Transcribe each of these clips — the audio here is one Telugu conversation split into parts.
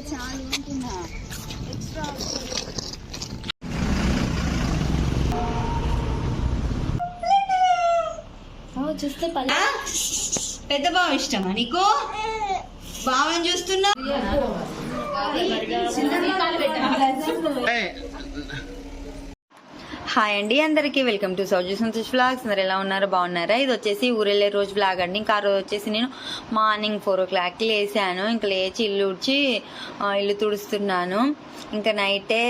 ఉంటే చాలు అంటున్నా ఎక్స్ట్రా చూస్తే పల్లె. పెద్ద బావ ఇష్టమా నీకు? బావని చూస్తున్నా? హాయ్ అండి అందరికీ వెల్కమ్ టు సౌజీ సంతోష్ బ్లాగ్స్ అందరు ఎలా ఉన్నారు? బాగున్నారా? ఇది వచ్చేసి ఊరెళ్ళే రోజు బ్లాగ్ అండి. ఇంకా ఆ రోజు వచ్చేసి నేను మార్నింగ్ ఫోర్ ఓ క్లాక్కి లేసాను. ఇంకా లేచి ఇల్లు ఉడిచి ఇల్లు తుడుస్తున్నాను. ఇంకా నైటే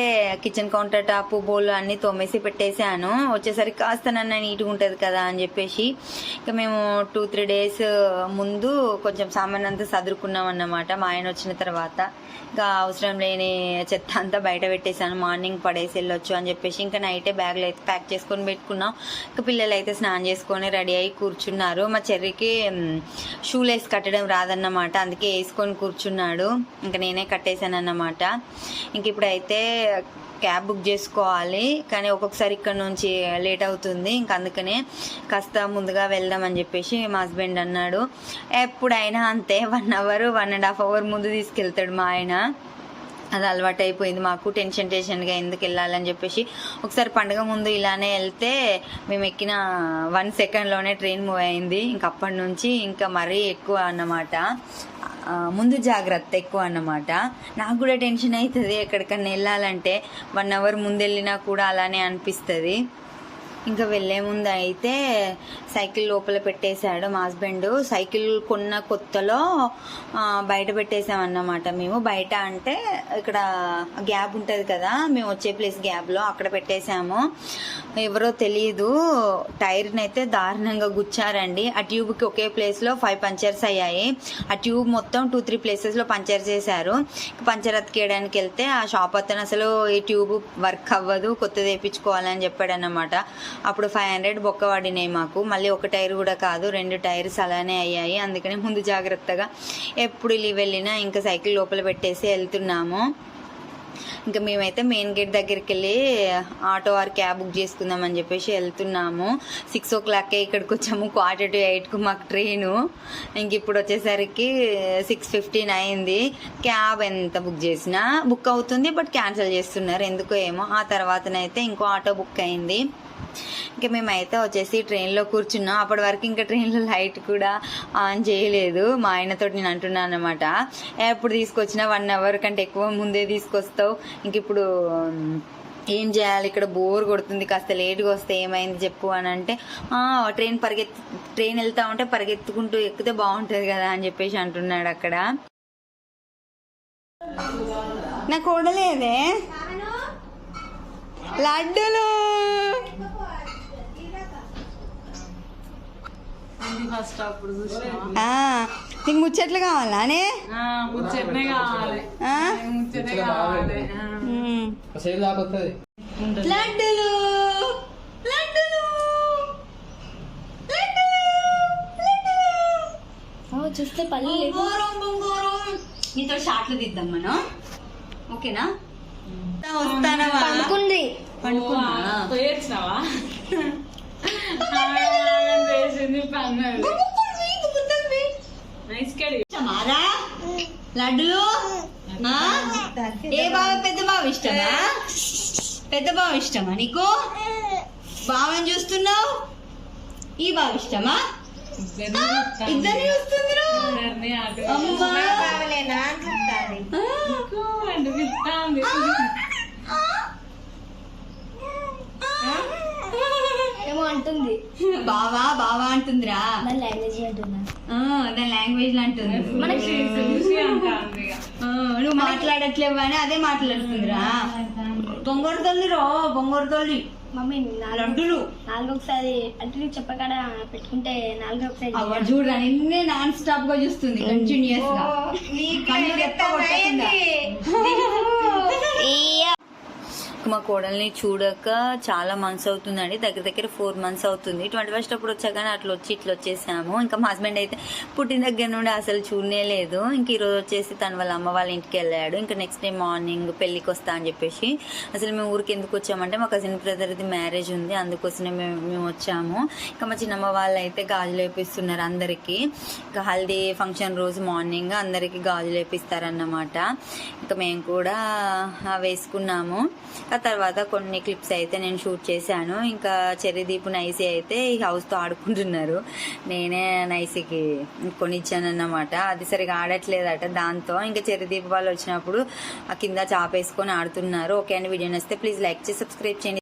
కిచెన్ కౌంటర్ టాప్ బోల్ అన్ని తోమేసి పెట్టేశాను. వచ్చేసరికి కాస్త నన్న నీట్గా ఉంటుంది కదా అని చెప్పేసి ఇంకా మేము టూ త్రీ డేస్ ముందు కొంచెం సామాన్ అంతా సదురుకున్నాం అన్నమాట. మా ఆయన వచ్చిన తర్వాత ఇంకా అవసరం లేని చెత్త అంతా బయట పెట్టేశాను. మార్నింగ్ పడేసి వెళ్ళొచ్చు అని చెప్పేసి ఇంకా నైటే బ్యాగ్లు అయితే ప్యాక్ చేసుకొని పెట్టుకున్నాం. ఇంకా పిల్లలు అయితే స్నానం చేసుకొని రెడీ అయ్యి కూర్చున్నారు. మా చెర్రికి షూలు వేసి కట్టడం రాదన్నమాట. అందుకే వేసుకొని కూర్చున్నాడు. ఇంకా నేనే కట్టేశాను అన్నమాట ఇంక ఇప్పుడైతే క్యాబ్ బుక్ చేసుకోవాలి. కానీ ఒక్కొక్కసారి ఇక్కడ నుంచి లేట్ అవుతుంది. ఇంక అందుకనే కాస్త ముందుగా వెళ్దామని చెప్పేసి మా హస్బెండ్ అన్నాడు. ఎప్పుడైనా అంతే one hour one and half hour ముందు తీసుకెళ్తాడు మా ఆయన. అది అలవాటు అయిపోయింది మాకు టెన్షన్ టెన్షన్గా ఎందుకు వెళ్ళాలని చెప్పేసి. ఒకసారి పండగ ముందు ఇలానే వెళ్తే మేము ఎక్కిన వన్ సెకండ్లోనే ట్రైన్ మూవ్ అయింది. ఇంక అప్పటి నుంచి ఇంకా మరీ ఎక్కువ అన్నమాట. ముందు జాగ్రత్త ఎక్కువ అన్నమాట. నాకు కూడా టెన్షన్ అవుతుంది ఎక్కడికన్నా వెళ్ళాలంటే. వన్ అవర్ ముందు వెళ్ళినా కూడా అలానే అనిపిస్తుంది. ఇంకా వెళ్ళే ముందు అయితే సైకిల్ లోపల పెట్టేశాడు మా హస్బెండ్. సైకిల్ కొన్న కొత్తలో బయట పెట్టేసామన్నమాట మేము. బయట అంటే ఇక్కడ గ్యాప్ ఉంటుంది కదా మేము వచ్చే ప్లేస్ గ్యాప్లో అక్కడ పెట్టేశాము. ఎవరో తెలియదు టైర్ని అయితే దారుణంగా గుచ్చారండి. ఆ ట్యూబ్కి ఒకే ప్లేస్లో ఫైవ్ పంచర్స్ అయ్యాయి. ఆ ట్యూబ్ మొత్తం టూ త్రీ ప్లేసెస్లో పంచర్ చేశారు. పంచర్ అతికేయడానికి వెళ్తే ఆ షాప్ అతను అసలు ఈ ట్యూబ్ వర్క్ అవ్వదు కొత్తది వేయించుకోవాలని చెప్పాడు అన్నమాట అప్పుడు ఫైవ్ హండ్రెడ్ బొక్క పడినాయి మాకు. మళ్ళీ ఒక టైర్ కూడా కాదు రెండు టైర్స్ అలానే అయ్యాయి. అందుకని ముందు జాగ్రత్తగా ఎప్పుడు ఇల్లు వెళ్ళినా ఇంకా సైకిల్ లోపల పెట్టేసి వెళ్తున్నాము. ఇంకా మేమైతే మెయిన్ గేట్ దగ్గరికి వెళ్ళి ఆటో ఆర్ క్యాబ్ బుక్ చేసుకుందాం అని చెప్పేసి వెళ్తున్నాము. సిక్స్ ఓ క్లాక్కే ఇక్కడికి వచ్చాము. క్వార్టర్ టు ఎయిట్కు మాకు ట్రైను ఇంక ఇప్పుడు వచ్చేసరికి సిక్స్ ఫిఫ్టీన్ అయింది. క్యాబ్ ఎంత బుక్ చేసినా బుక్ అవుతుంది బట్ క్యాన్సిల్ చేస్తున్నారు. ఎందుకో ఏమో. ఆ తర్వాతనైతే ఇంకో ఆటో బుక్ అయింది. ఇంకా మేమైతే వచ్చేసి ట్రైన్లో కూర్చున్నాం. అప్పటి వరకు ఇంకా ట్రైన్లో లైట్ కూడా ఆన్ చేయలేదు. మా ఆయనతో నేను అంటున్నాను అనమాట ఎప్పుడు తీసుకొచ్చినా వన్ అవర్ కంటే ఎక్కువ ముందే తీసుకొస్తావు. ఇంక ఇప్పుడు ఏం చేయాలి? ఇక్కడ బోర్ కొడుతుంది. కాస్త లేట్గా వస్తే ఏమైంది చెప్పు అని అంటే "ఆ, ట్రైన్ పరిగెత్తు ట్రైన్ వెళ్తా ఉంటే పరిగెత్తుకుంటూ ఎక్కితే బాగుంటుంది కదా అని చెప్పేసి అంటున్నాడు అక్కడ. నాకు కూడలేదే లడ్డులు ఫస్ట్ అప్పుడు చూసినావా ఆ, నీకు ముచ్చట్లు కావాలానే ఆ, ముచ్చటనే కావాలి. ఆ? ముచ్చటే కావాలి. లడ్డులు చూస్తే పల్లె నీతో షాట్లు తీద్దాం మనం. ఓకేనా? వస్తానవా? పడుకుంది. పండుకున్నా చేసింది లడ్డులు? ఏ బావ పెద్ద బావ ఇష్టమా పెద్ద బావ ఇష్టమా నీకు బావని చూస్తున్నావు ఈ బావ ఇష్టమా ఇద్దరిని అటు అమ్మా అంటు పిస్తాంది ఏమో అంటుంది. బావా బావా అంటుందిరా. లాంగ్వేజ్ అంటున్నా ఆ, దాని లాంగ్వేజ్లో అంటుంది. నువ్వు మాట్లాడట్లేవు అని అదే మాట్లాడుతుందిరా బొంగోరు తల్లి రో బొంగోరు తల్లి మమ్మీ నాలుగు లడ్డులు. నాలుగు ఒకసారి అంటే నీకు చెప్పకాడ పెట్టుకుంటే నాలుగు ఒకసారి అవ్వ చూడరా నిన్నే నాన్ స్టాప్గా చూస్తుంది కంటిన్యూస్గా. మా కోడల్ని చూడక చాలా మంత్స్ అవుతుందండి. దగ్గర దగ్గర ఫోర్ మంత్స్ అవుతుంది. ట్వంటీ ఫస్ట్ అప్పుడు వచ్చాకనే అట్లా వచ్చి ఇట్లా వచ్చేసాము. ఇంకా మా హస్బెండ్ అయితే పుట్టిన దగ్గర నుండి అసలు చూడనే లేదు. ఇంక ఈరోజు వచ్చేసి తన వాళ్ళ అమ్మ వాళ్ళ ఇంటికి వెళ్ళాడు. ఇంకా నెక్స్ట్ డే మార్నింగ్ పెళ్ళికి వస్తా అని చెప్పేసి అసలు మేము ఊరికి ఎందుకు వచ్చామంటే మా కజిన్ బ్రదర్ది మ్యారేజ్ ఉంది. అందుకోసమే మేము మేము వచ్చాము. ఇంకా మా చిన్నమ్మ వాళ్ళు అయితే గాజులు వేపిస్తున్నారు అందరికీ. ఇంకా హల్దీ ఫంక్షన్ రోజు మార్నింగ్ అందరికీ గాజులు వేపిస్తారన్నమాట. ఇంకా మేము కూడా వేసుకున్నాము. ఆ తర్వాత కొన్ని క్లిప్స్ అయితే నేను షూట్ చేశాను. ఇంకా చెర్రీదీపు నైసి అయితే ఈ హౌస్తో ఆడుకుంటున్నారు. నేనే నైసీకి కొనిచ్చానన్నమాట. అది సరిగా ఆడట్లేదట దాంతో. ఇంకా చెర్రీదీపు వాళ్ళు వచ్చినప్పుడు ఆ కింద చాపేసుకొని ఆడుతున్నారు. ఓకే అండి వీడియో నచ్చితే ప్లీజ్ లైక్ చేసి సబ్స్క్రైబ్ చేయండి.